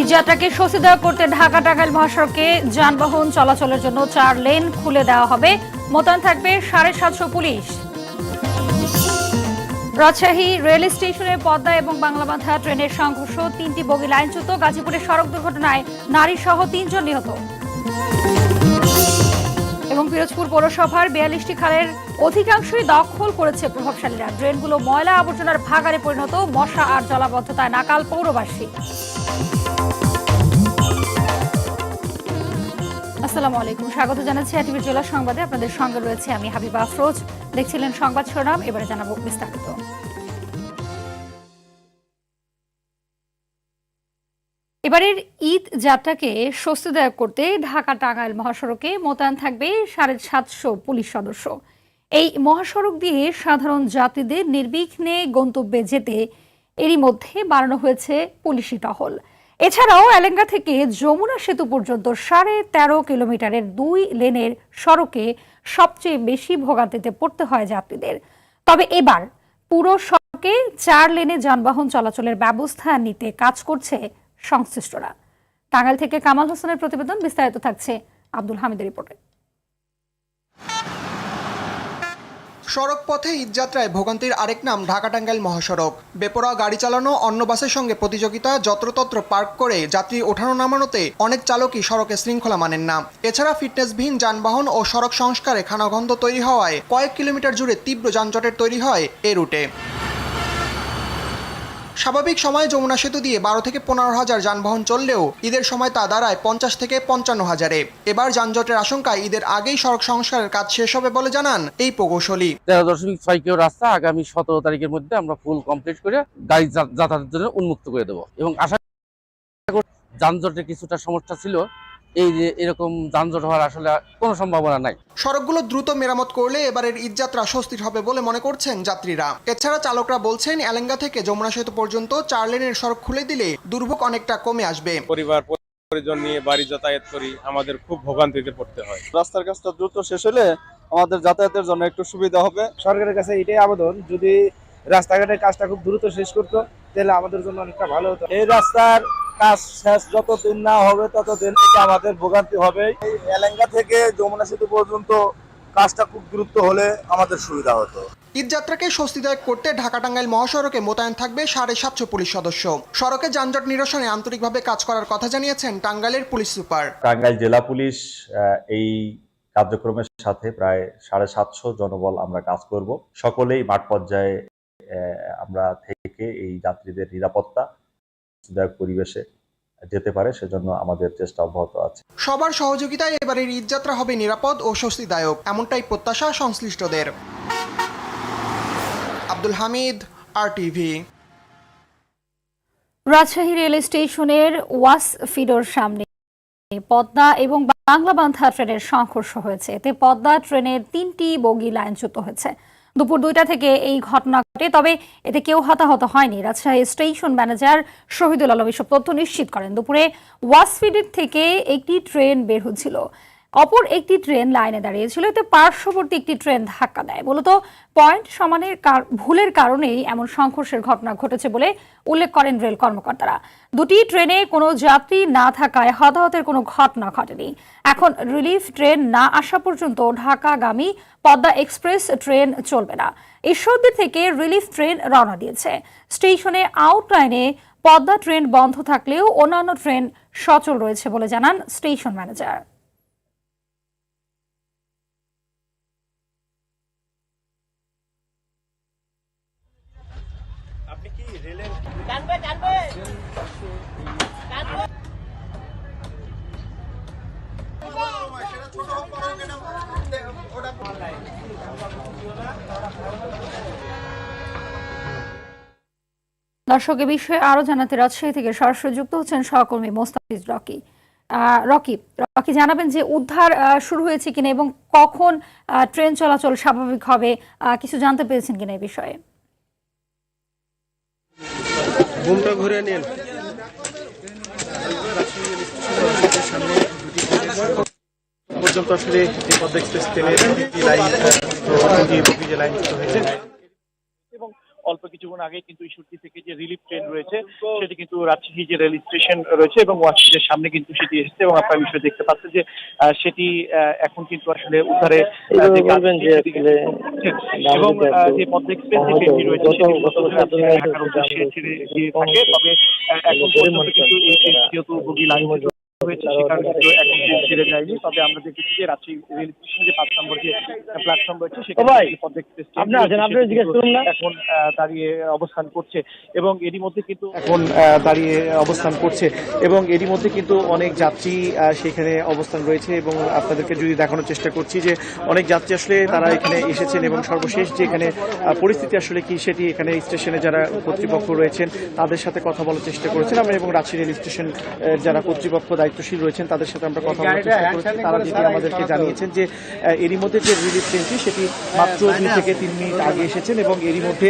ঈদযাত্রাকে স্বস্তিদায়ক করতে ঢাকা টাঙ্গাইল মহাসড়কে যানবাহন চলাচলের জন্য চার লেন খুলে দেওয়া হবে। মোতায়েন থাকবে সাড়ে সাতশো পুলিশ। রাজশাহী রেল স্টেশনে পদ্মা এবং বাংলাবান্ধা ট্রেনের সংঘর্ষ, তিনটি বগি লাইনচ্যুত গাজীপুরে সড়ক দুর্ঘটনায় নারী সহ তিনজন নিহত। এবং পিরোজপুর পৌরসভার বিয়াল্লিশটি খালের অধিকাংশই দখল করেছে প্রভাবশালীরা। ড্রেনগুলো ময়লা আবর্জনার ভাগারে পরিণত, মশা আর জলাবদ্ধতায় নাকাল পৌরবাসী। আসসালামু আলাইকুম। স্বাগত জানাচ্ছি আটিভির জেলা সংবাদে। আপনাদের সঙ্গে রয়েছে আমি হাবিবা আফরোজ। দেখছিলেন সংবাদ শিরোনাম, এবারে জানাব বিস্তারিত। এবারের ঈদ যাত্রাকে স্বস্তিদায়ক করতে ঢাকা টাঙ্গাইল মহাসড়কে মোতায়েন থাকবে সাড়ে সাতশো পুলিশ সদস্য। এই মহাসড়ক দিয়ে সাধারণ যাত্রীদের নির্বিঘ্নে গন্তব্যে যেতে এরই মধ্যে বাড়ানো হয়েছে পুলিশি টহল। এছাড়াও এলেঙ্গা থেকে যমুনা সেতু পর্যন্ত সাড়ে তেরো কিলোমিটারের দুই লেনের সড়কে সবচেয়ে বেশি ভোগান্তিতে পড়তে হয় যাত্রীদের। তবে এবার পুরো সড়কে চার লেনে যানবাহন চলাচলের ব্যবস্থা নিতে কাজ করছে সংশ্লিষ্টরা। টাঙ্গাইল থেকে কামাল হোসেনের প্রতিবেদন, বিস্তারিত থাকছে আব্দুল হামিদের রিপোর্টে। সড়ক পথে ঈদযাত্রায় ভোগান্তির আরেক নাম ঢাকা টাঙ্গাইল মহাসড়ক। বেপরোয়া গাড়ি চালানো অন্য বাসের সঙ্গে প্রতিযোগিতা, যত্রতত্র পার্ক করে যাত্রী ওঠানো নামানোতে অনেক চালকই সড়কে শৃঙ্খলা মানেন না। এছাড়া ফিটনেসবিহীন যানবাহন ও সড়ক সংস্কারে খানাগন্ধ তৈরি হওয়ায় কয়েক কিলোমিটার জুড়ে তীব্র যানজটের তৈরি হয় এ রুটে। স্বাভাবিক সময়ে যমুনা সেতু দিয়ে বারো থেকে পনেরো হাজার যানবাহন চললেও ঈদের সময় তা দাঁড়ায় পঞ্চাশ থেকে পঞ্চান্ন হাজারে। এবার যানজটের আশঙ্কায় ঈদের আগেই সড়ক সংস্কারের কাজ শেষ হবে বলে জানান এই প্রকৌশলী। তেরো দশমিক ছয় কিলো রাস্তা আগামী সতেরো তারিখের মধ্যে আমরা ফুল কমপ্লিট করে গাড়ি যাতায়াতের জন্য উন্মুক্ত করে দেবো। এবং আশা যানজটের কিছুটা সমস্যা ছিল এই যে এরকম যানজট হওয়ার আসলে কোনো সম্ভাবনা নাই। সড়কগুলো দ্রুত মেরামত করলে এবারের ঈদযাত্রা স্বস্তির হবে বলে মনে করছেন যাত্রীরা। এছাড়া চালকরা বলছেন এলেঙ্গা থেকে যমুনা সেতু পর্যন্ত চার লেনের সড়ক খুলে দিলে দুর্ভোগ অনেকটা কমে আসবে। পরিবার পরিজন নিয়ে বাড়ি যাতায়াত করি আমাদের খুব ভোগান্তিতে পড়তে হয়। রাস্তার কাজটা দ্রুত শেষ হলে আমাদের যাতায়াতের জন্য একটু সুবিধা হবে। সরকারের কাছে এটাই আবেদন যদি রাস্তাঘাটের কাজটা খুব দ্রুত শেষ করতো তাহলে আমাদের জন্য অনেকটা ভালো হতো। এই রাস্তার কাজ শেষ যতদিন না হবে ততদিন এটা আমাদের ভোগান্তি হবে এই এলেঙ্গা থেকে যমুনা সেতু পর্যন্ত কাজটা খুব দ্রুত হলে আমাদের সুবিধা হতো। ঈদযাত্রাকে স্বস্তিদায়ক করতে ঢাকা টাঙ্গাইল মহাসড়কে মোতায়েন থাকবে সাড়ে সাতশো পুলিশ সদস্য। সড়কে যানজট নিরসনে আন্তরিকভাবে কাজ করার কথা জানিয়েছেন টাঙ্গাইলের পুলিশ সুপার। টাঙ্গাইল জেলা পুলিশ আহ, এই কার্যক্রমের সাথে প্রায় সাড়ে সাতশো জনবল আমরা কাজ করব। সকলেই মাঠ পর্যায়ে আহ, আমরা থেকে এই যাত্রীদের নিরাপত্তা সুবিধাজনক পরিবেশে যেতে পারে সেজন্য আমাদের চেষ্টা অব্যাহত আছে। সবার সহযোগিতায় এবারের ঈদযাত্রা হবে নিরাপদ ও স্বস্তিদায়ক এমনটাই প্রত্যাশা সংশ্লিষ্টদের। Abdul Hamid R TV Rajshahi rail স্টেশনের ওয়াস ফিডোর সামনে পদ্মা এবং বাংলাবান্ধা ট্রেনের সংঘর্ষ হয়েছে। এতে পদ্মা ট্রেনের তিনটি বগি লাইনচ্যুত হয়েছে। দুপুর দুইটা থেকে এই ঘটনা ঘটে। তবে এতে কেউ হতাহত হয়নি। রাজশাহী স্টেশন ম্যানেজার শহীদুল আলম এসব তথ্য নিশ্চিত করেন। দুপুরে ওয়াসফিডের থেকে একটি ট্রেন বের হচ্ছিল। অপর একটি ট্রেন লাইনে দাঁড়িয়েছিল। এতে পার্শ্ববর্তী একটি ট্রেন ধাক্কা দেয়। মূলত পয়েন্ট সমানের ভুলের কারণেই এমন সংঘর্ষের ঘটনা ঘটেছে বলে উল্লেখ করেন রেল কর্মকর্তারা। দুটি ট্রেনে কোনো যাত্রী না থাকায় হতাহতের কোনো ঘটনা ঘটেনি। এখন রিলিফ ট্রেন না আসা পর্যন্ত ঢাকাগামী পদ্মা এক্সপ্রেস ট্রেন চলবে না। ঈশ্বরদী থেকে রিলিফ ট্রেন রওনা দিয়েছে। স্টেশনে আউট লাইনে পদ্মা ট্রেন বন্ধ থাকলেও অন্যান্য ট্রেন সচল রয়েছে বলে জানান স্টেশন ম্যানেজার। দর্শক, এ বিষয়ে আরও জানাতে রাজশাহী থেকে সরাসরি যুক্ত হচ্ছেন সহকর্মী মোস্তাফিজ রকি। রকি রকি জানাবেন যে উদ্ধার শুরু হয়েছে কিনা এবং কখন ট্রেন চলাচল স্বাভাবিক হবে কিছু জানতে পেরেছেন কিনা এই বিষয়ে? ঘুমটা ঘুরে নিন। পর্যন্ত আসলে এই পদ্মা এক্সপ্রেস ট্রেনের লাইন লাইন হয়েছে অল্প কিছুক্ষণ আগে কিন্তু ঈশ্বরদী থেকে যে রিলিফ ট্রেন রয়েছে সেটি কিন্তু রাজশাহী যে রেল স্টেশন রয়েছে এবং ওয়াশিটের সামনে কিন্তু সেটি এসেছে এবং আপনারা বিষয় দেখতে পাচ্ছেন যে আহ, সেটি আহ, এখন কিন্তু আসলে উদ্ধারে। এবং যে পদ্মা এক্সপ্রেস যে ট্রেনটি রয়েছে সেটি ঢাকার উদ্দেশ্যে ছেড়ে গিয়ে থাকে তবে এখন পর্যন্ত কিন্তু এই যেহেতু বগি লাইন হয়েছে সে কারণে কিন্তু এখন ট্রেন ছেড়ে যায়নি। তবে আমরা দেখেছি যে রাজশাহী রেল স্টেশনে যে পাঁচ নম্বর যে প্ল্যাটফর্ম রয়েছে সেখানে এখন দাঁড়িয়ে অবস্থান করছে এবং এরই মধ্যে কিন্তু এখন দাঁড়িয়ে অবস্থান করছে এবং এরই মধ্যে কিন্তু অনেক যাত্রী সেখানে অবস্থান রয়েছে এবং আপনাদেরকে যদি দেখানোর চেষ্টা করছি যে অনেক যাত্রী আসলে তারা এখানে এসেছেন এবং সর্বশেষ যে এখানে পরিস্থিতি আসলে কি সেটি এখানে স্টেশনে যারা কর্তৃপক্ষ রয়েছেন তাদের সাথে কথা বলার চেষ্টা করেছেন আমরা এবং রাজশাহী রেল স্টেশন যারা কর্তৃপক্ষ দায়িত্বশীল রয়েছেন তাদের সাথে আমরা কথা বলার চেষ্টা করেছি তারা যেটি আমাদেরকে জানিয়েছেন যে এরই মধ্যে যে রিলিফ ট্রেনটি সেটি মাত্র দুই থেকে তিন মিনিট আগে এসেছেন এবং এরই মধ্যে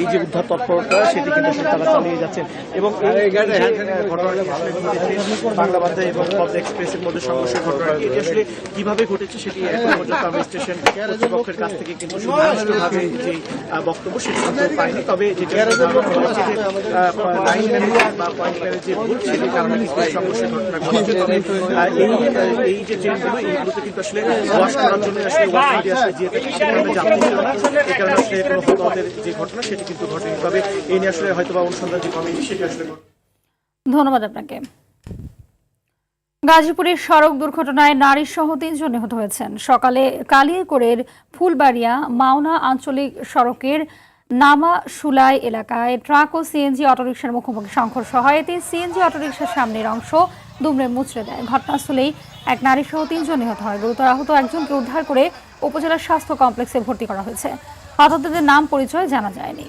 এই যে উদ্ধার তৎপরতা সেটি কিন্তু তারা চালিয়ে যাচ্ছেন এবং এই বাংলা বান্ধা এবং পদ্মা এক্সপ্রেসের মধ্যে সংঘর্ষের ঘটনাটি এটি আসলে কীভাবে ঘটেছে সেটি এখন পর্যন্ত আমরা স্টেশন কর্তৃপক্ষের কাছ থেকে কিন্তু সুনির্দিষ্টভাবে যে বক্তব্য সেটি কিন্তু পাইনি তবে যেটা যে লাইন ম্যানেজার বা পয়েন্ট ম্যানেজার যে ভুল সেটির কারণে সংঘর্ষের ঘটনা গাজীপুরের সড়ক দুর্ঘটনায় নারী সহ তিনজন নিহত হয়েছেন। সকালে কালিয়াকৈরের ফুলবাড়িয়া মাওনা আঞ্চলিক সড়কের নামা সুলাই এলাকায় ট্রাক ও সিএনজি অটোরিকশার মুখোমুখি সংঘর্ষ হয়। এতে সিএনজি অটোরিকশার সামনের অংশ দুমড়ে মুচড়ে দেয়। ঘটনাস্থলেই এক নারী সহ তিনজন নিহত হয়। গুরুতর আহত একজনকে উদ্ধার করে উপজেলার স্বাস্থ্য কমপ্লেক্সে ভর্তি করা হয়েছে। আহতদের নাম পরিচয় জানা যায়নি।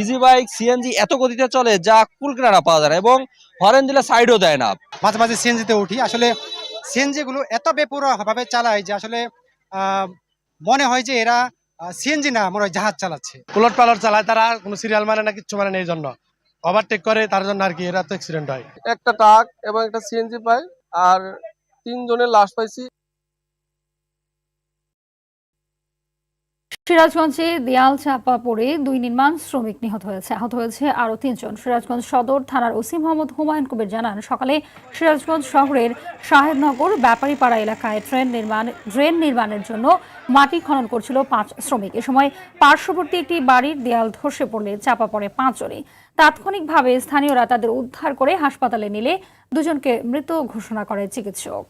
ইজি বাইক সিএনজি এত গতিতে চলে যা কুলকিনারা পাওয়া যায় না এবং হরেন দিলে সাইডও দেয় না। মাঝে মাঝে সিএনজিতে উঠি। আসলে সিএনজি গুলো এত বেপরোয়া ভাবে চালায় যে আসলে আহ, মনে হয় যে এরা সিএনজি না মনে হয় জাহাজ চালাচ্ছে। কুলট পালট চালায় তারা কোনো সিরিয়াল মানে না কিচ্ছু মানে না এই জন্য। ওভারটেক করে তার জন্য আর কি এরা তো অ্যাক্সিডেন্ট হয়। একটা ট্রাক এবং একটা সিএনজি পাই আর তিনজনের লাশ পাইছি। সিরাজগঞ্জে দেয়াল চাপা পড়ে দুই নির্মাণ শ্রমিক নিহত হয়েছে। আহত হয়েছে আরও তিনজন। সিরাজগঞ্জ সদর থানার ওসি মোহাম্মদ হুমায়ুন কবির জানান, সকালে সিরাজগঞ্জ শহরের শাহেদনগর ব্যাপারীপাড়া এলাকায় ট্রেন নির্মাণ, ড্রেন নির্মাণের জন্য মাটি খনন করছিল পাঁচ শ্রমিক। এ সময় পার্শ্ববর্তী একটি বাড়ির দেয়াল ধসে পড়লে চাপা পড়ে পাঁচজনই। তাৎক্ষণিকভাবে স্থানীয়রা তাদের উদ্ধার করে হাসপাতালে নিলে দুজনকে মৃত ঘোষণা করে চিকিৎসক।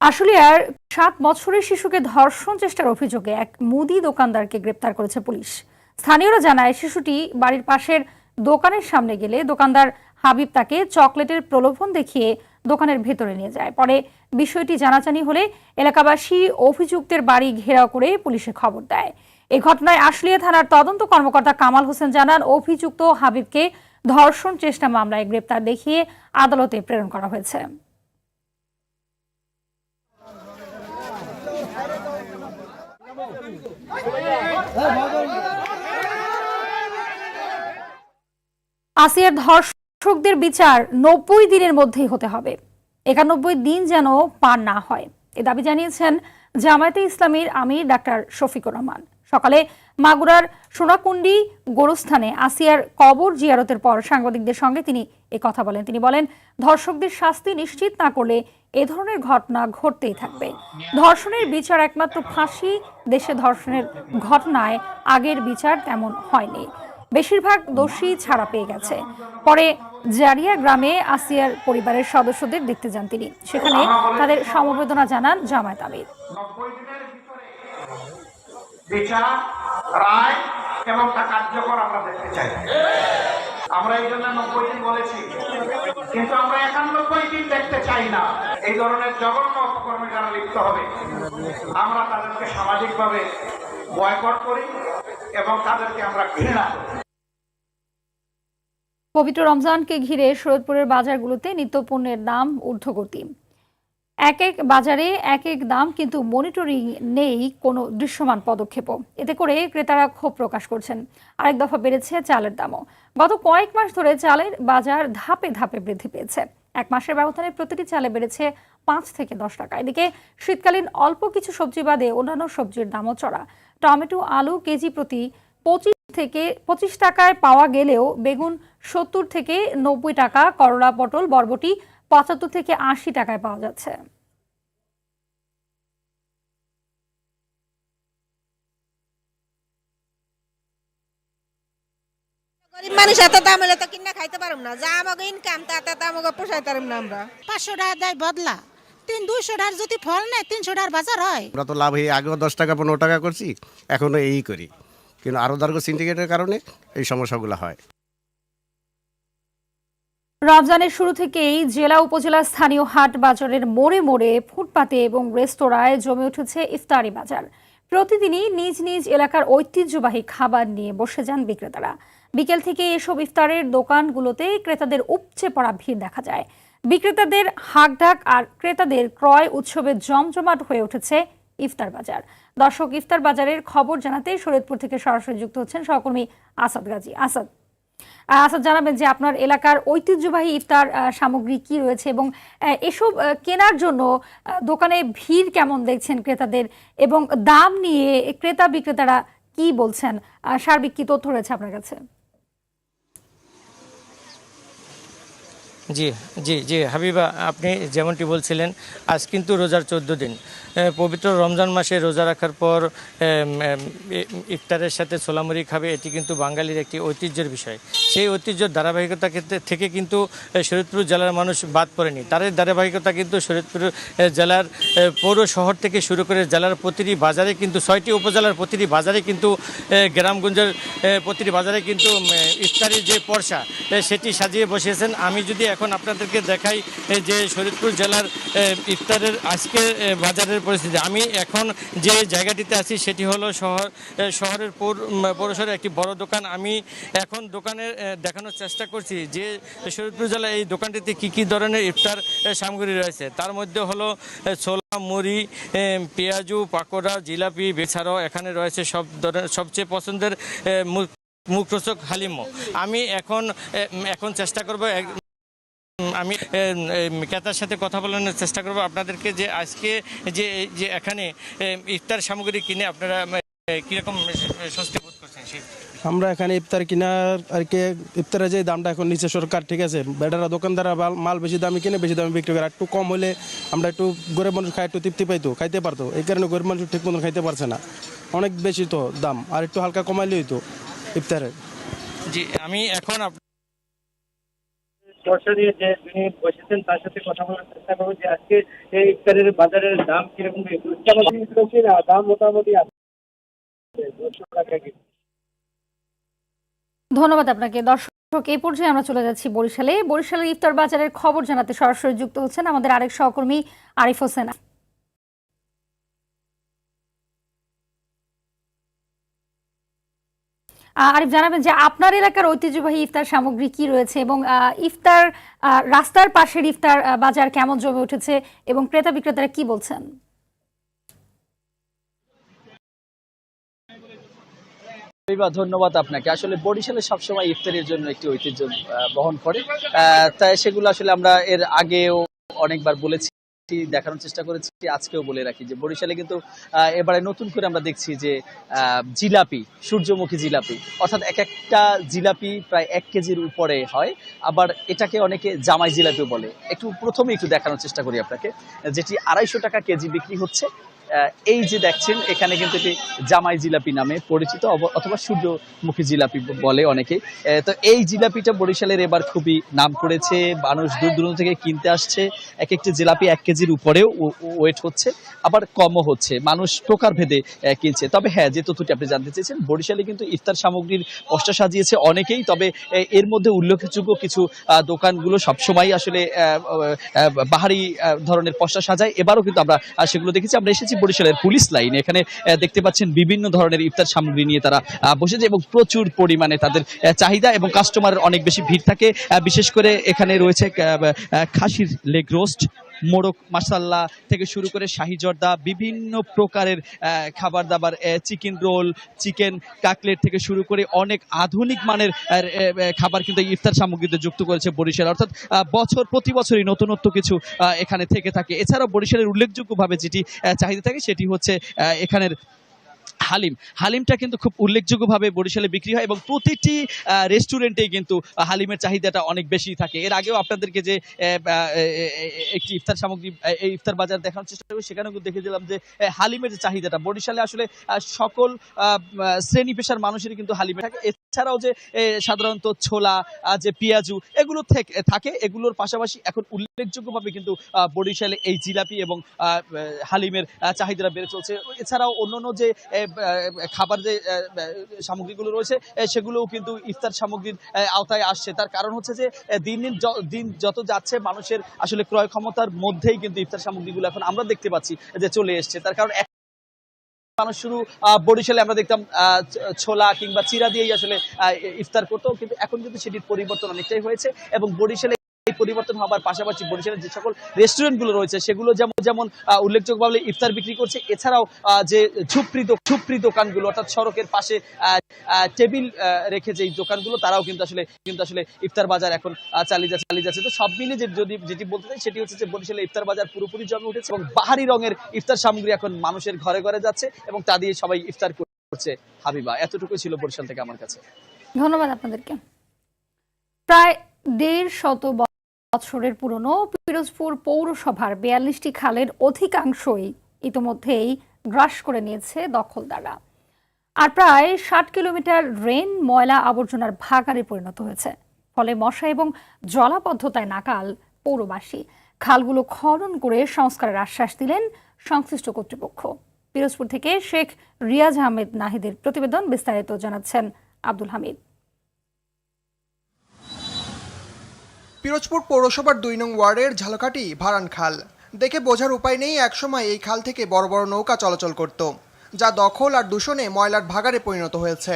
আশুলিয়ার সাত বছরের শিশুকে ধর্ষণ চেষ্টার অভিযোগে এক মুদি দোকানদারকে গ্রেপ্তার করেছে পুলিশ। স্থানীয়রা জানায়, শিশুটি বাড়ির পাশের দোকানের সামনে গেলে দোকানদার হাবিব তাকে চকলেটের প্রলোভন দেখিয়ে দোকানের ভেতরে নিয়ে যায়। পরে বিষয়টি জানাজানি হলে এলাকাবাসী অভিযুক্তের বাড়ি ঘেরাও করে পুলিশে খবর দেয়। এই ঘটনায় আশুলিয়া থানার তদন্ত কর্মকর্তা কামাল হোসেন জানান, অভিযুক্ত হাবিবকে ধর্ষণ চেষ্টা মামলায় গ্রেপ্তার দেখিয়ে আদালতে প্রেরণ করা হয়েছে। আসিয়ার ধর্ষকদের বিচার নব্বই দিনের মধ্যেই হতে হবে। একানব্বই দিন যেন পার না হয়। এ দাবি জানিয়েছেন জামায়াতে ইসলামীর আমির ডাক্তার শফিকুর রহমান। সকালে মাগুরার সোনাকুণ্ডি গোরস্থানে আসিয়ার কবর জিয়ারতের পর সাংবাদিকদের সঙ্গে তিনি এ কথা বলেন। তিনি বলেন, ধর্ষকদের শাস্তি নিশ্চিত না করলে এ ধরনের ঘটনা ঘটতেই থাকবে। ধর্ষণের বিচার একমাত্র ফাঁসি দেশে ধর্ষণের ঘটনায় আগের বিচার তেমন হয়নি। বেশিরভাগ দোষী ছাড়া পেয়ে গেছে। পরে জারিয়া গ্রামে আসিয়ার পরিবারের সদস্যদের দেখতে যান তিনি। সেখানে তাদের সমবেদনা জানান জামায়াত আমির। বিচার রায় এবং তা কার্যকর আমরা দেখতে চাই। আমরা এই জন্য নব্বই দিন বলেছি, কিন্তু আমরা একানব্বই দিন দেখতে চাই না। এই ধরনের জঘন্য অপকর্মে যারা লিপ্ত হবে, আমরা তাদেরকে সামাজিকভাবে বয়কট করি এবং তাদেরকে আমরা ঘৃণা পবিত্র রমজানকে ঘিরে শরৎপুরের বাজারগুলোতে নিত্যপণ্যের দাম ঊর্ধ্বগতি। এক এক বাজারে এক এক দাম কিন্তু মনিটরিং নেই কোনো দৃশ্যমান পদক্ষেপও। এতে করে ক্রেতারা ক্ষোভ প্রকাশ করছেন। আরেক দফা বেড়েছে চালের দামও। গত কয়েক মাস ধরে চালের বাজার ধাপে ধাপে বৃদ্ধি পেয়েছে। এক মাসের ব্যবধানে প্রতিটি চালে বেড়েছে পাঁচ থেকে দশ টাকা। এদিকে শীতকালীন অল্প কিছু সবজি বাদে অন্যান্য সবজির দামও চড়া। টমেটো, আলু, কেজি প্রতি পঁচিশ থেকে পঁচিশ টাকায় পাওয়া গেলেও বেগুন সত্তর থেকে নব্বই টাকা, করলা, পটল, বরবটি পঁচাত্তর থেকে আশি টাকায় পাওয়া যাচ্ছে। গরিব মানুষ এত দাম হলে তো কিনা খাইতে পারব না। যা আমাকে ইনকাম তাতে তো আমাকে পোষাইতে পারব না আমরা। পাঁচশো টাকা দেয় বদলা। তিন দুইশো টাকার যদি ফল নেয় তিনশো টাকার বাজার হয়। আমরা তো লাভ হয়ে আগেও দশ টাকা পনেরো টাকা করছি এখনও এই করি। কিন্তু আরও দর্গ সিন্ডিকেটের কারণে এই সমস্যাগুলো হয়। রমজানের শুরু থেকেই জেলা উপজেলা স্থানীয় হাট বাজারের মোড়ে মোড়ে, ফুটপাতে এবং রেস্তোরাঁয় জমে উঠেছে ইফতারি বাজার। প্রতিদিনই নিজ নিজ এলাকার ঐতিহ্যবাহী খাবার নিয়ে বসে যান বিক্রেতারা। বিকেল থেকে এসব ইফতারের দোকানগুলোতে ক্রেতাদের উপচে পড়া ভিড় দেখা যায়। বিক্রেতাদের হাকঢাক আর ক্রেতাদের ক্রয় উৎসবে জমজমাট হয়ে উঠেছে ইফতার বাজার। দর্শক, ইফতার বাজারের খবর জানাতে শরীয়তপুর থেকে সরাসরি যুক্ত হচ্ছেন সহকর্মী আসাদ গাজী। আসাদ আসাদ, জানাবেন যে আপনার এলাকার ঐতিহ্যবাহী ইফতার সামগ্রী কি রয়েছে এবং এসব কেনার জন্য দোকানে ভিড় কেমন দেখছেন ক্রেতাদের এবং দাম নিয়ে ক্রেতা বিক্রেতারা কি বলছেন? সার্বিক কি তথ্য রয়েছে আপনার কাছে? জি জি জি, হাবিবা, আপনি যেমনটি বলছিলেন, আজ কিন্তু রোজার চোদ্দ দিন। পবিত্র রমজান মাসে রোজা রাখার পর ইফতারের সাথে ছোলামুড়ি খাবে এটি কিন্তু বাঙালির একটি ঐতিহ্যের বিষয়। সেই ঐতিহ্যের ধারাবাহিকতা থেকে কিন্তু এ, শরীয়তপুর জেলার মানুষ বাদ পড়েনি। এই ধারাবাহিকতা কিন্তু শরীয়তপুর এ, জেলার পৌর শহর থেকে শুরু করে জেলার প্রতিটি বাজারে কিন্তু ছয়টি উপজেলার প্রতিটি বাজারে কিন্তু গ্রামগঞ্জের প্রতিটি বাজারে কিন্তু ইফতারির যে পর্সা সেটি সাজিয়ে বসিয়েছেন। আমি যদি এখন আপনাদেরকে দেখাই যে শরীয়তপুর জেলার ইফতারের আজকের এ, বাজারের পরিস্থিতি। আমি এখন যে জায়গাটিতে আছি সেটি হলো শহর শহরের পৌর উম, পৌরসরের একটি বড় দোকান। আমি এখন দোকানের দেখানোর চেষ্টা করছি যে শরীয়তপুর জেলায় এই দোকানটিতে কি কি ধরনের ইফতার সামগ্রী রয়েছে। তার মধ্যে হলো ছোলা মুড়ি পেঁয়াজু পাকোড়া জিলাপি এছাড়াও এখানে রয়েছে। সব ধরনের সবচেয়ে পছন্দের মুখ- মুখরোচক হালিমও আমি এখন এখন চেষ্টা করব আমি ক্রেতার সাথে কথা বলানোর চেষ্টা করব। আপনাদেরকে যে আজকে যে যে এখানে ইফতার সামগ্রী কিনে আপনারা কীরকম স্বস্তি বোধ করছেন সেই? আমরা এখানে ইফতার কিনার আর কি ইফতারের যে দামটা এখন নিচে সরকার ঠিক আছে? বেটারা দোকানদাররা মাল- বেশি দামে কিনে বেশি দামে বিক্রি করে। একটু কম হলে আমরা একটু গরিব মানুষ খাই একটু তৃপ্তি পাইতো খাইতে পারতো। এই কারণে গরিব মানুষ ঠিক মতন খাইতে পারছে না। অনেক বেশি তো দাম আর একটু হালকা কমাইলেই তো ইফতারের। জি আমি এখন সরাসরি যে যিনি বসেছেন তার সাথে কথা বলার চেষ্টা করব যে আজকে এই ইফতারের বাজারের দাম কীরকম দাম মোটামুটি আছে। ধন্যবাদ আপনাকে। দর্শক এই পর্যায়ে আমরা চলে যাচ্ছি বরিশালে। বরিশালের ইফতার বাজারের খবর জানাতে সরাসরি যুক্ত হচ্ছেন আমাদের আরেক সহকর্মী আরিফ হোসেন। আরিফ, জানাবেন যে আপনার এলাকার ঐতিহ্যবাহী ইফতার সামগ্রী কি রয়েছে এবং ইফতার রাস্তার পাশের ইফতার বাজার কেমন জমে উঠেছে এবং ক্রেতা বিক্রেতারা কি বলছেন? ধন্যবাদ আপনাকে। আসলে বরিশালে সবসময় ইফতারের জন্য একটি ঐতিহ্য বহন করে। তাই সেগুলো আসলে আমরা এর আগেও অনেকবার বলেছি। দেখানোর চেষ্টা করেছি, আজকেও বলে রাখি যে বরিশালে কিন্তু এবারে নতুন করে আমরা দেখছি যে জিলাপি, সূর্যমুখী জিলাপি, অর্থাৎ এক একটা জিলাপি প্রায় এক কেজির উপরে হয়। আবার এটাকে অনেকে জামাই জিলাপি বলে। একটু প্রথমে একটু দেখানোর চেষ্টা করি আপনাকে, যেটি আড়াইশো টাকা কেজি বিক্রি হচ্ছে। এই যে দেখছেন, এখানে কিন্তু এটি জামাই জিলাপি নামে পরিচিত অথবা সূর্যমুখী জিলাপি বলে অনেকে তো এই জিলাপিটা বরিশালের এবার খুবই নাম করেছে, মানুষ দূর দূরান্ত থেকে কিনতে আসছে। এক একটি জিলাপি এক কেজির উপরেও ওয়েট হচ্ছে, আবার কমও হচ্ছে। মানুষ প্রকার ভেদে কিনছে। তবে হ্যাঁ যে তথ্যটি আপনি জানতে চেয়েছেন, বরিশালে কিন্তু ইফতার সামগ্রীর পশটা সাজিয়েছে অনেকেই, তবে এর মধ্যে উল্লেখযোগ্য কিছু দোকানগুলো সবসময় আসলে বাহারি ধরনের পশটা সাজায়। এবারও কিন্তু আমরা সেগুলো দেখেছি। আমরা এসেছি বরিশালের পুলিশ লাইন এখানে দেখতে পাচ্ছেন বিভিন্ন ধরনের ইফতার সামগ্রী নিয়ে তারা বসেছে এবং প্রচুর পরিমাণে তাদের চাহিদা এবং কাস্টমারের অনেক বেশি ভিড় থাকে। বিশেষ করে এখানে রয়েছে খাসির লেগ রোস্ট মোড়ক মাসাল্লা থেকে শুরু করে শাহি জর্দা, বিভিন্ন প্রকারের খাবার দাবার চিকেন রোল চিকেন কাকলেট থেকে শুরু করে অনেক আধুনিক মানের খাবার কিন্তু ইফতার সামগ্রীতে যুক্ত করেছে বরিশাল। অর্থাৎ বছর প্রতি বছরই নতুনত্ব কিছু এখানে থেকে থাকে। এছাড়াও বরিশালের উল্লেখযোগ্যভাবে যেটি চাহিদা থাকে সেটি হচ্ছে এখানের হালিম। হালিমটা কিন্তু খুব উল্লেখযোগ্যভাবে বরিশালে বিক্রি হয় এবং প্রতিটি রেস্টুরেন্টেই কিন্তু হালিমের চাহিদাটা অনেক বেশি থাকে। এর আগেও আপনাদেরকে যে একটি ইফতার সামগ্রী এই ইফতার বাজার দেখানোর চেষ্টা করি, সেখানেও দেখে দিলাম যে হালিমের যে চাহিদাটা, বরিশালে আসলে সকল শ্রেণি পেশার মানুষেরই কিন্তু হালিমে থাকে। এছাড়াও যে সাধারণত ছোলা যে পেঁয়াজু, এগুলো থেকে, থাকে। এগুলোর পাশাপাশি এখন উল্লেখযোগ্যভাবে কিন্তু বরিশালে এই জিলাপি এবং হালিমের চাহিদাটা বেড়ে চলছে। এছাড়াও অন্যান্য যে খাবার যে সামগ্রীগুলো রয়েছে সেগুলোও কিন্তু ইফতার সামগ্রীর আওতায় আসছে। তার কারণ হচ্ছে যে দিন দিন দিন যত যাচ্ছে, মানুষের আসলে ক্রয় ক্ষমতার মধ্যেই কিন্তু ইফতার সামগ্রীগুলো এখন আমরা দেখতে পাচ্ছি যে চলে এসছে। তার কারণ মানুষ শুরু বরিশালে আমরা দেখতাম ছোলা কিংবা চিরা দিয়েই আসলে ইফতার করতো। কিন্তু এখন কিন্তু সেটির পরিবর্তন অনেকটাই হয়েছে এবং বরিশালে এই পরিবর্তন হওয়ার পাশাপাশি বরিশালের যে সকল রেস্টুরেন্টগুলো রয়েছে, সেগুলো যেমন যেমন উল্লেখযোগ্যভাবে ইফতার বিক্রি করছে, এছাড়াও যে ঝুপড়ি ঝুপড়ি দোকানগুলো, অর্থাৎ সড়কের পাশে টেবিল রেখে যে দোকানগুলো, তারাও কিন্তু আসলে কিন্তু আসলে ইফতার বাজার এখন চালিয়ে যাচ্ছে চালিয়ে যাচ্ছে। তো সব মিলিয়ে যে যদি, যেটি বলতে চাই, সেটি হচ্ছে যে বরিশালে ইফতার বাজার পুরোপুরি জমে উঠেছে এবং বাহারি রঙের ইফতার সামগ্রী এখন মানুষের ঘরে ঘরে যাচ্ছে এবং তা দিয়ে সবাই ইফতার করছে। হাবিবা এতটুকু ছিল বরিশাল থেকে আমার কাছে। ধন্যবাদ আপনাদেরকে। প্রায় দেড় শত বছরের পুরনো পিরোজপুর পৌরসভার বিয়াল্লিশটি খালের অধিকাংশই ইতোমধ্যেই গ্রাস করে নিয়েছে দখলদাররা। আর প্রায় ষাট কিলোমিটার রেন ময়লা আবর্জনার ভাগারে পরিণত হয়েছে। ফলে মশা এবং জলাবদ্ধতায় নাকাল পৌরবাসী। খালগুলো খনন করে সংস্কারের আশ্বাস দিলেন সংশ্লিষ্ট কর্তৃপক্ষ। পিরোজপুর থেকে শেখ রিয়াজ আহমেদ নাহিদের প্রতিবেদন বিস্তারিত জানাচ্ছেন আব্দুল হামিদ। পিরোজপুর পৌরসভার দুই নং ওয়ার্ডের ঝালকাঠি ভারান খাল দেখে বোঝার উপায় নেই একসময় এই খাল থেকে বড় বড় নৌকা চলাচল করত, যা দখল আর দূষণে ময়লার ভাগারে পরিণত হয়েছে।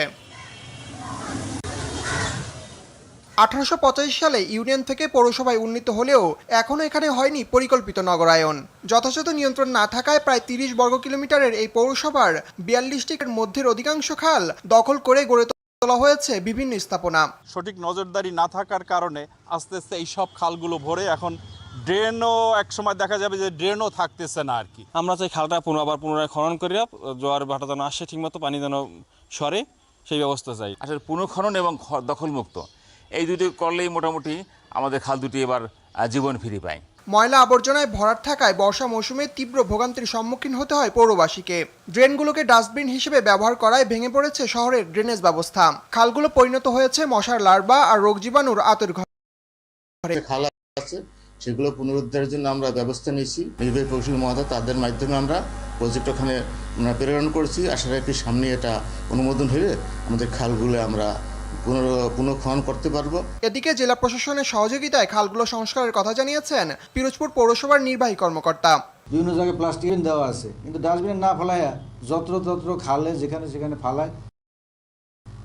আঠারোশো সালে ইউনিয়ন থেকে পৌরসভায় উন্নীত হলেও এখনও এখানে হয়নি পরিকল্পিত নগরায়ন। যথাযথ নিয়ন্ত্রণ না থাকায় প্রায় তিরিশ বর্গ কিলোমিটারের এই পৌরসভার বিয়াল্লিশটির মধ্যের অধিকাংশ খাল দখল করে গড়ে তোলা হয়েছে বিভিন্ন স্থাপনা। সঠিক নজরদারি না থাকার কারণে আস্তে আস্তে এই সব খালগুলো ভরে এখন ড্রেনও এক সময় দেখা যাবে যে ড্রেনও থাকতেছে না আর কি। আমরা চাই খালটা পুনঃ আবার পুনরায় খনন করিয়া জোয়ার ভাটা যেন আসে ঠিকমতো পানি যেন সরে সেই ব্যবস্থা চাই। আসলে পুনঃখনন এবং দখলমুক্ত এই দুটি করলেই মোটামুটি আমাদের খাল দুটি এবার জীবন ফিরে পায়। ময়লা আবর্জনায় ভরাট থাকায় বর্ষা মৌসুমে তীব্র ভোগান্তির সম্মুখীন হতে হয় পৌরবাসীকে। ড্রেনগুলোকে ডাস্টবিন হিসেবে ব্যবহার করায় ভেঙে পড়েছে শহরের ড্রেনেজ ব্যবস্থা। খালগুলো পরিণত হয়েছে মশার লার্ভা আর রোগ জীবাণুর আতর ঘরে খাল আছে, সেগুলো পুনরুদ্ধারের জন্য আমরা ব্যবস্থা নিয়েছি। নির্বাহী কৌশল মহাদা তাদের মাধ্যমে আমরা প্রজেক্ট ওখানে প্রেরণ করছি। আশা রাখি সামনে এটা অনুমোদন হলে আমাদের খালগুলো আমরা পুনঃখনন করতে পারব। এদিকে জেলা প্রশাসনের সহযোগিতায় খালগুলো সংস্কারের কথা জানিয়েছেন পিরোজপুর পৌরসভার নির্বাহী কর্মকর্তা। বিভিন্ন জায়গায় প্লাস্টিক দেওয়া আছে কিন্তু ডাস্টবিন না ফেলায় যত্র তত্র খালে যেখানে সেখানে ফালায়।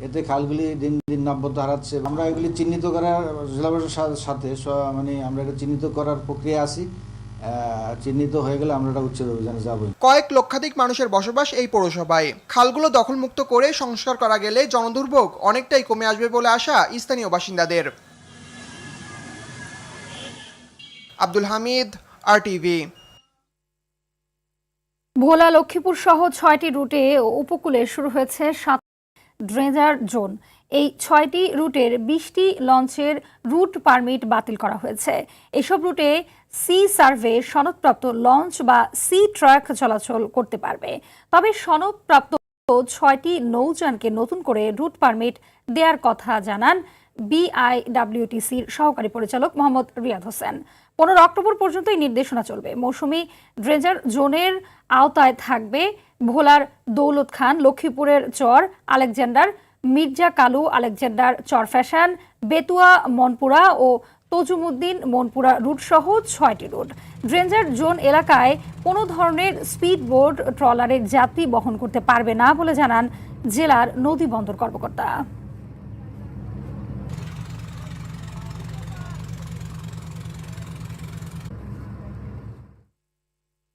এতে খালগুলি দিন দিন নাব্যতা হারাচ্ছে। আমরা এগুলি চিহ্নিত করার জেলা প্রশাসনের সাথে মানে আমরা এটা চিহ্নিত করার প্রক্রিয়া আছি। চিহ্নিত হয়ে গেলে আমরা এটা উচ্ছেদ অভিযানে যাব কয়েক লক্ষাধিক মানুষের বসবাস এই পৌরসভায়। খালগুলো দখলমুক্ত করে সংস্কার করা গেলে জনদুর্ভোগ অনেকটাই কমে আসবে বলে আশা স্থানীয় বাসিন্দাদের। আব্দুল হামিদ আর টিভি ভোলা লক্ষ্মীপুর সহ ছয়টি রুটে উপকূলে শুরু হয়েছে সাত ড্রেজার জোন। এই ছয়টি রুটের বিশটি লঞ্চের রুট পারমিট বাতিল করা হয়েছে। এসব রুটে সি সার্ভে সনদপ্রাপ্ত লঞ্চ বা সি ট্রাক চলাচল করতে পারবে। তবে সনদপ্রাপ্ত ছয়টি নৌযানকে নতুন করে রুট পারমিট দেওয়ার কথা জানান বিআইডাব্লিউটিসির সহকারী পরিচালক মোহাম্মদ রিয়াদ হোসেন। পনেরো অক্টোবর পর্যন্ত এই নির্দেশনা চলবে। মৌসুমি ড্রেজার জোনের আওতায় থাকবে ভোলার দৌলত খান, লক্ষ্মীপুরের চর আলেকজান্ডার মির্জা কালু, আলেকজান্ডার চর ফ্যাশন বেতুয়া মনপুরা ও তজুমুদ্দিন মনপুরা রুট সহ ছয়টি রুট ড্রেঞ্জার জোন এলাকায় কোনো ধরনের স্পিড বোর্ড ট্রলারের যাত্রী বহন করতে পারবে না বলে জানান জেলার নদী বন্দর কর্মকর্তা।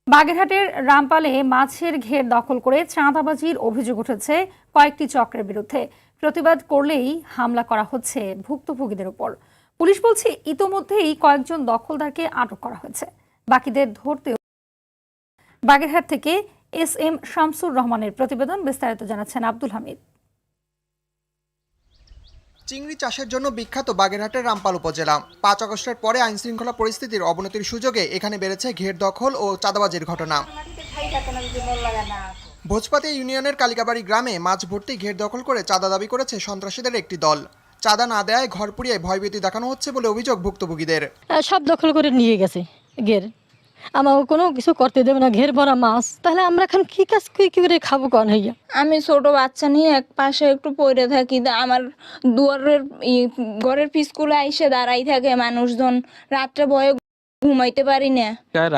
বাগেরহাটের রামপালে মাছের ঘের দখল করে চাঁদাবাজির অভিযোগ উঠেছে কয়েকটি চক্রের বিরুদ্ধে। প্রতিবাদ করলেই হামলা করা হচ্ছে ভুক্তভোগীদের উপর। পুলিশ বলছে, ইতোমধ্যেই কয়েকজন দখলদারকে আটক করা হয়েছে। বাকিদের ধরতেও বাগেরহাট থেকে এস এম শামসুর রহমানের প্রতিবেদন বিস্তারিত জানাচ্ছেন আব্দুল হামিদ। চিংড়ি চাষের জন্য বিখ্যাত বাগেরহাটের রামপাল উপজেলা। পাঁচ আগস্টের পরে আইনশৃঙ্খলা পরিস্থিতির অবনতির সুযোগে এখানে বেড়েছে ঘের দখল ও চাঁদাবাজির ঘটনা। ভোজপাতি ইউনিয়নের কালিকাবাড়ি গ্রামে মাছ ভর্তি ঘের দখল করে চাঁদা দাবি করেছে সন্ত্রাসীদের একটি দল। চাঁদা না দেয় ঘর পুড়িয়ে ভয়ভীতি দেখানো হচ্ছে বলে অভিযোগ ভুক্তভোগীদের। সব দখল করে নিয়ে গেছে ঘের। আমাকে কোনো কিছু করতে দেবে না ঘের ভরা মাছ। তাহলে আমরা এখন কি কাজ কি কি করে খাব কন হইয়া? আমি ছোট বাচ্চা নিয়ে এক পাশে একটু পড়ে থাকি আমার দুয়ারের ই, ঘরের পিসকুলে আইসে দাঁড়াই থাকে মানুষজন। রাত্রে ভয়ে ঘুমাইতে পারি না।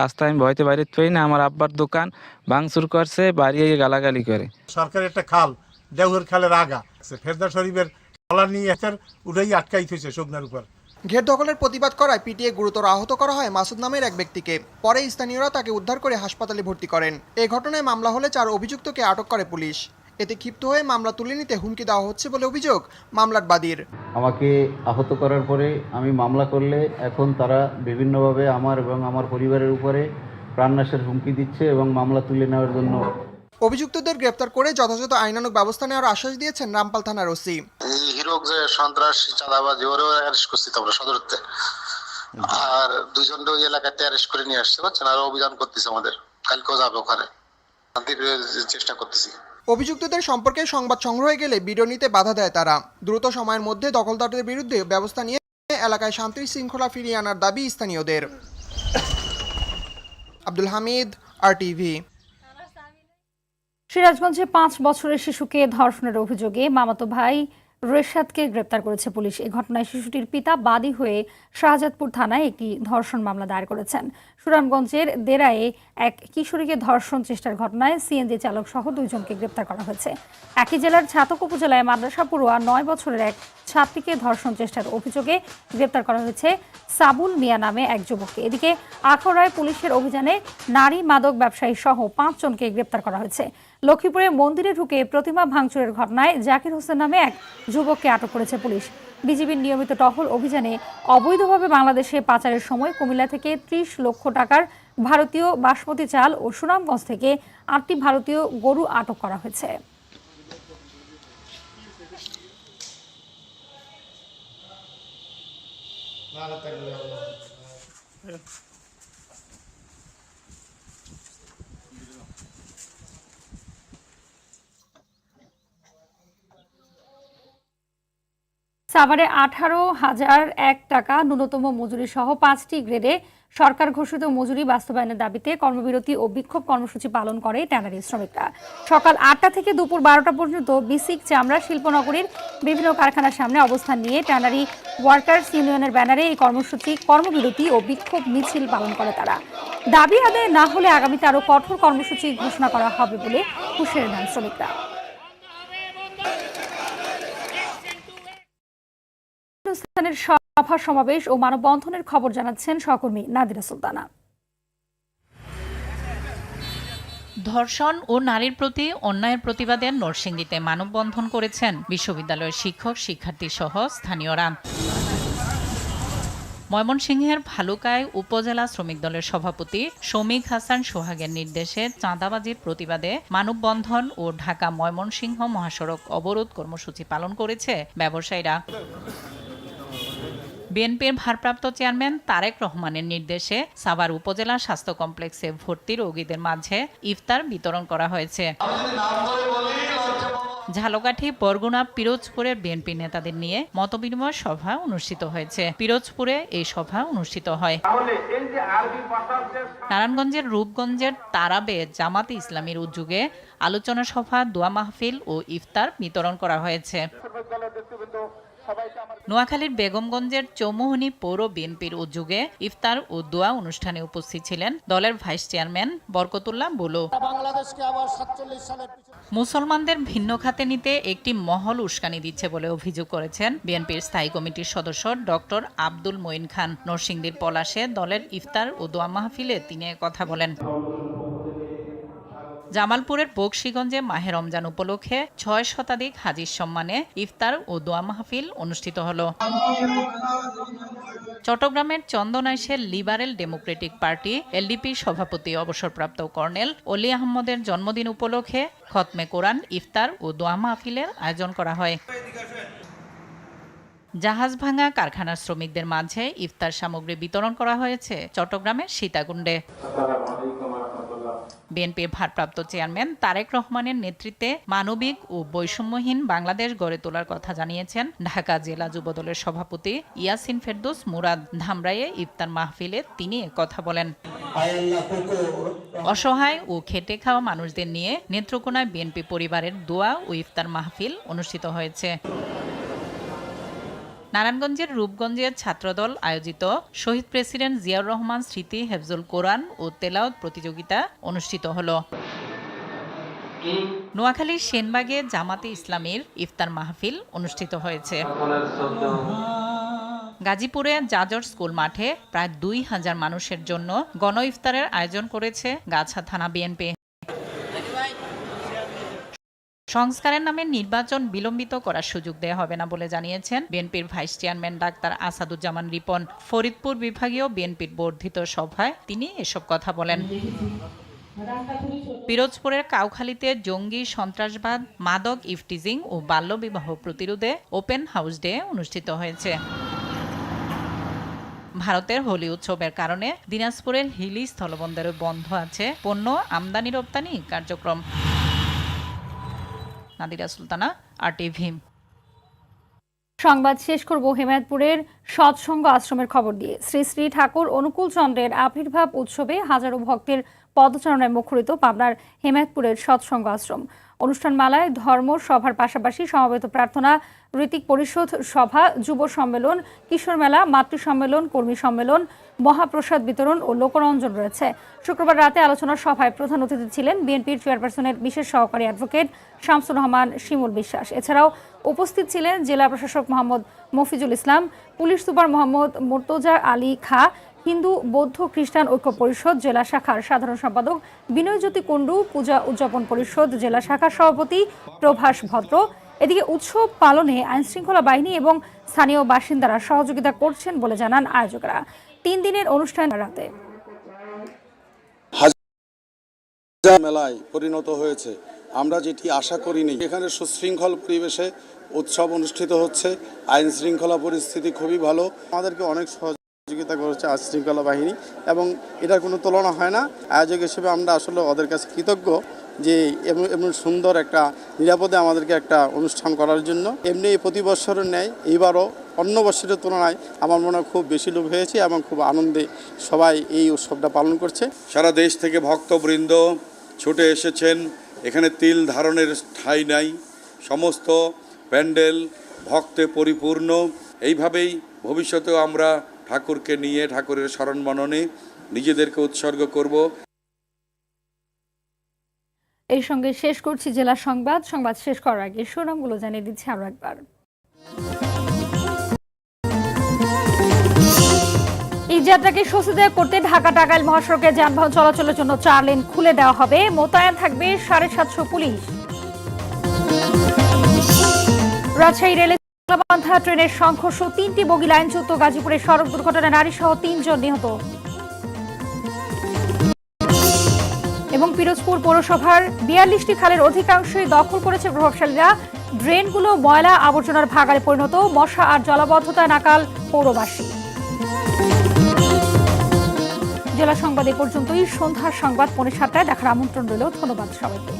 রাস্তায় আমি ভয়তে বাইরে থই না আমার আব্বার দোকান ভাঙচুর করছে বাড়ি গিয়ে গালাগালি করে। সরকারের একটা খাল দেউহের খালের আগা ফেরদা শরীফের খালা নিয়ে এসে উঠেই আটকাই থইছে শুকনার উপর। ঘের দখলের প্রতিবাদ করায় পিটিয়ে গুরুতর আহত করা হয় মাসুদ নামের এক ব্যক্তিকে। পরে স্থানীয়রা তাকে উদ্ধার করে হাসপাতালে ভর্তি করেন। এই ঘটনায় মামলা হলে চার অভিযুক্তকে আটক করে পুলিশ। এতে ক্ষিপ্ত হয়ে মামলা তুলে নিতে হুমকি দেওয়া হচ্ছে বলে অভিযোগ মামলার বাদীর। আমাকে আহত করার পরে আমি মামলা করলে এখন তারা বিভিন্নভাবে আমার এবং আমার পরিবারের উপরে প্রাণনাশের হুমকি দিচ্ছে এবং মামলা তুলে নেওয়ার জন্য অভিযুক্তদের গ্রেপ্তার করে যথাযথ আইনানুগ ব্যবস্থা নেওয়ার আশ্বাস দিয়েছেন রামপাল থানার ওসি। হিরোক যে সন্ত্রাস চাঁদাবাজি ওরেও অ্যারেস্ট করছি তো আমরা সদরতে। আর দুজন ওই এলাকাতে অ্যারেস্ট করে নিয়ে আসছে বুঝছেন? আর অভিযান করতেছে আমাদের। কালকেও যাবে ওখানে। চেষ্টা করতেছি। অভিযুক্তদের সম্পর্কে সংবাদ সংগ্রহে গেলে নিতে বাধা দেয় তারা। দ্রুত সময়ের মধ্যে দখলদারদের বিরুদ্ধে ব্যবস্থা নিয়ে এলাকায় শান্তি শৃঙ্খলা ফিরিয়ে আনার দাবি স্থানীয়দের। আব্দুল হামিদ আর টিভি সিরাজগঞ্জে পাঁচ বছরের শিশুকে ধর্ষণের অভিযোগে মামাতো ভাই রেশাদকে গ্রেপ্তার করেছে পুলিশ। এ ঘটনায় শিশুটির পিতা বাদী হয়ে শাহজাদপুর থানায় একটি ধর্ষণ মামলা দায়ের করেছেন। সুনামগঞ্জের দেরায়ে এক কিশোরীকে ধর্ষণ চেষ্টার ঘটনায় সিএনজি চালক সহ দুইজনকে গ্রেপ্তার করা হয়েছে। একই জেলার ছাতক উপজেলায় মাদ্রাসা পড়ুয়া নয় বছরের এক ছাত্রীকে ধর্ষণ চেষ্টার অভিযোগে গ্রেপ্তার করা হয়েছে সাবুল মিয়া নামে এক যুবককে। এদিকে আখড়ায় পুলিশের অভিযানে নারী মাদক ব্যবসায়ী সহ পাঁচজনকে গ্রেপ্তার করা হয়েছে। লক্ষ্মীপুরে মন্দিরে ঢুকে প্রতিমা ভাঙচুরের ঘটনায় জাকির হোসেন নামে এক যুবককে আটক করেছে পুলিশ। বিজিবির নিয়মিত টহল অভিযানে অবৈধভাবে বাংলাদেশে পাচারের সময় কুমিল্লা থেকে ত্রিশ লক্ষ টাকার ভারতীয় বাসমতি চাল ও সুনামগঞ্জ থেকে আটটি ভারতীয় গরু আটক করা হয়েছে। সাভারে আঠারো হাজার এক টাকা ন্যূনতম মজুরি সহ পাঁচটি গ্রেডে সরকার ঘোষিত মজুরি বাস্তবায়নের দাবিতে কর্মবিরতি ও বিক্ষোভ কর্মসূচি পালন করে ট্যানারি শ্রমিকরা। সকাল আটটা থেকে দুপুর বারোটা পর্যন্ত বিসিক চামড়া শিল্পনগরীর বিভিন্ন কারখানার সামনে অবস্থান নিয়ে ট্যানারি ওয়ার্কার্স ইউনিয়নের ব্যানারে এই কর্মসূচি, কর্মবিরতি ও বিক্ষোভ মিছিল পালন করে তারা। দাবি আদায় না হলে আগামীতে আরও কঠোর কর্মসূচি ঘোষণা করা হবে বলে হুঁশিয়ারি দেন শ্রমিকরা। অনুষ্ঠানের সভা সমাবেশ ও মানববন্ধনের খবর জানাচ্ছেন সহকর্মী নাদিরা সুলতানা। ধর্ষণ ও নারীর প্রতি অন্যায়ের প্রতিবাদে নরসিংদীতে মানববন্ধন করেছেন বিশ্ববিদ্যালয়ের শিক্ষক, শিক্ষার্থী সহ স্থানীয়রা। ময়মনসিংহের ভালুকায় উপজেলা শ্রমিক দলের সভাপতি শমিক হাসান সোহাগের নির্দেশে চাঁদাবাজির প্রতিবাদে মানববন্ধন ও ঢাকা ময়মনসিংহ মহাসড়ক অবরোধ কর্মসূচি পালন করেছে ব্যবসায়ীরা। বিএনপির ভারপ্রাপ্ত চেয়ারম্যান তারেক রহমানের নির্দেশে সাভার উপজেলা স্বাস্থ্য কমপ্লেক্সে ভর্তি রোগীদের মাঝে ইফতার বিতরণ করা হয়েছে। ঝালকাঠি বরগুনা পিরোজপুরের বিএনপি নেতাদের নিয়ে মতবিনিময় সভা অনুষ্ঠিত হয়েছে। পিরোজপুরে এই সভা অনুষ্ঠিত হয়। নারায়ণগঞ্জের রূপগঞ্জের তারাবে জামাতে ইসলামীর উদ্যোগে আলোচনা সভা দোয়া মাহফিল ও ইফতার বিতরণ করা হয়েছে। নোয়াখালীর বেগমগঞ্জের চৌমোহনী পৌর বিএনপির উদ্যোগে ইফতার ও দোয়া অনুষ্ঠানে উপস্থিত ছিলেন দলের ভাইস চেয়ারম্যান বরকতুল্লাহ বুলু। মুসলমানদের ভিন্ন খাতে নিতে একটি মহল উস্কানি দিচ্ছে বলে অভিযোগ করেছেন বিএনপির স্থায়ী কমিটির সদস্য ডক্টর আব্দুল মঈন খান। নরসিংদীর পলাশে দলের ইফতার ও দোয়া মাহফিলে তিনি কথা বলেন। জামালপুরের বকশীগঞ্জে মাহে রমজান উপলক্ষে ছয় শতাধিক হাজির সম্মানে ইফতার ও দোয়া মাহফিল অনুষ্ঠিত হল। চট্টগ্রামের চন্দনাইশের লিবারেল ডেমোক্রেটিক পার্টি এলডিপি সভাপতি অবসরপ্রাপ্ত কর্নেল অলি আহমদের জন্মদিন উপলক্ষে খতমে কোরআন, ইফতার ও দোয়া মাহফিলের আয়োজন করা হয়। জাহাজ ভাঙা কারখানার শ্রমিকদের মাঝে ইফতার সামগ্রী বিতরণ করা হয়েছে চট্টগ্রামের সীতাকুণ্ডে। বিএনপির ভারপ্রাপ্ত চেয়ারম্যান তারেক রহমানের নেতৃত্বে মানবিক ও বৈষম্যহীন বাংলাদেশ গড়ে তোলার কথা জানিয়েছেন ঢাকা জেলা যুবদলের সভাপতি ইয়াসিন ফেরদৌস মুরাদ ধামরাইয়ে ইফতার মাহফিলে তিনি কথা বলেন। অসহায় ও খেটে খাওয়া মানুষদের নিয়ে নেত্রকোনায় বিএনপি পরিবারের দোয়া ও ইফতার মাহফিল অনুষ্ঠিত হয়েছে। নারায়ণগঞ্জের রূপগঞ্জের ছাত্রদল আয়োজিত শহীদ প্রেসিডেন্ট জিয়াউর রহমান স্মৃতি হেফজুল কোরআন ও তেলাওয়াত প্রতিযোগিতা অনুষ্ঠিত হলো। নোয়াখালীর সেনবাগে জামাতে ইসলামীর ইফতার মাহফিল অনুষ্ঠিত হয়েছে। গাজীপুরে জাজর স্কুল মাঠে প্রায় দুই হাজার মানুষের জন্য গণ ইফতারের আয়োজন করেছে গাছা থানা বিএনপি। সংস্কারের নামে নির্বাচন বিলম্বিত করার সুযোগ দেওয়া হবে না বলে জানিয়েছেন বিএনপির vice chairman doctor Asaduzzaman Ripon. Faridpur বিভাগীয় বিএনপির বর্ধিত সভায় তিনি এসব কথা বলেন। পিরোজপুরের কাউখালীতে জঙ্গি, সন্ত্রাসবাদ, মাদক ইফটিজিং ও বাল্যবিবাহ প্রতিরোধে ওপেন হাউস ডে অনুষ্ঠিত হয়েছে। ভারতের হোলি উৎসবের কারণে দিনাজপুরের হিলি স্থলবন্দরে বন্ধ আছে পণ্য আমদানি রপ্তানি কার্যক্রম। নাদিরা সুলতানা আর টিভিম সংবাদ শেষ করব হেমায়তপুরের সৎসঙ্গ আশ্রমের খবর দিয়ে। শ্রী শ্রী ঠাকুর অনুকূল চন্দ্রের আবির্ভাব উৎসবে হাজারো ভক্তের পদচারণায় মুখরিত পাবনার হেমায়তপুরের সৎসঙ্গ আশ্রম। অনুষ্ঠানমালায় ধর্ম সভার পাশাপাশি সমবেত প্রার্থনা, ঋতিক পরিষদ সভা, যুব সম্মেলন, কিশোর মেলা মাতৃ সম্মেলন কর্মী সম্মেলন, মহাপ্রসাদ বিতরণ ও লোকরঞ্জন রয়েছে। শুক্রবার রাতে আলোচনা সভায় প্রধান অতিথি ছিলেন বিএনপির চেয়ারপারসনের বিশেষ সহকারী অ্যাডভোকেট শামসুর রহমান, শিমুল বিশ্বাস। এছাড়াও উপস্থিত ছিলেন জেলা প্রশাসক মোহাম্মদ মফিজুল ইসলাম, পুলিশ সুপার মোহাম্মদ মোর্তজা আলী খা হিন্দু, বৌদ্ধ, খ্রিস্টান ঐক্য পরিষদ, জেলা শাখার সাধারণ সম্পাদক বিনয়জ্যোতি কুণ্ডু, পূজা উদযাপন পরিষদ, জেলা শাখার সভাপতি প্রভাস ভদ্র। এদিকে উৎসব পালনে আইনশৃঙ্খলা বাহিনী এবং স্থানীয় বাসিন্দারা সহযোগিতা করছেন বলে জানান আয়োজকরা। তিন দিনের অনুষ্ঠান রাতে। মেলায় পরিণত হয়েছে। আমরা যেটি আশা করিনি, এখানে সুশৃঙ্খল পরিবেশে উৎসব অনুষ্ঠিত হচ্ছে। আইন শৃঙ্খলা পরিস্থিতি খুবই ভালো। আমাদেরকে অনেক সহযোগিতা করেছে আইন শৃঙ্খলা বাহিনী এবং এটার কোনো তুলনা হয় না। আয়োজক হিসেবে আমরা আসলে ওদের কাছে কৃতজ্ঞ যে এমন সুন্দর একটা নিরাপদে আমাদেরকে একটা অনুষ্ঠান করার জন্য। এমনি প্রতি বছরের ন্যায় এইবারও অন্য বছরের তুলনায় আমার মনে খুব বেশি লোক হয়েছে এবং খুব আনন্দে সবাই এই উৎসবটা পালন করছে। সারা দেশ থেকে ভক্তবৃন্দ ছুটে এসেছেন। এখানে তিল ধারণের ঠাঁই নাই। সমস্ত প্যান্ডেল ভক্তে পরিপূর্ণ। এইভাবেই ভবিষ্যতেও আমরা ঠাকুরকে নিয়ে, ঠাকুরের স্মরণ মননে নিজেদেরকে উৎসর্গ করব। এই সঙ্গে শেষ করছি জেলা সংবাদ। সংবাদ শেষ করার আগে সুনামগুলো জানিয়ে দিচ্ছি আরও একবার। ঈদযাত্রাকে স্বস্তিদায়ক করতে ঢাকা টাঙ্গাইল মহাসড়কে যানবাহন চলাচলের জন্য চার লেন খুলে দেওয়া হবে। মোতায়েন থাকবে সাড়ে সাতশো পুলিশ। রাজশাহী রেলে বান্ধা ট্রেনের সংঘর্ষ, তিনটি বগি লাইনচ্যুত গাজীপুরে সড়ক দুর্ঘটনায় নারী সহ তিনজন নিহত। এবং পিরোজপুর পৌরসভার বিয়াল্লিশটি খালের অধিকাংশই দখল করেছে প্রভাবশালীরা। ড্রেনগুলো ময়লা আবর্জনার ভাগারে পরিণত, মশা আর জলাবদ্ধতায় নাকাল পৌরবাসী। জেলা সংবাদ এ পর্যন্তই। সন্ধ্যার সংবাদ, পৌনে সাতটায় দেখার আমন্ত্রণ রইল ধন্যবাদ সবাইকে।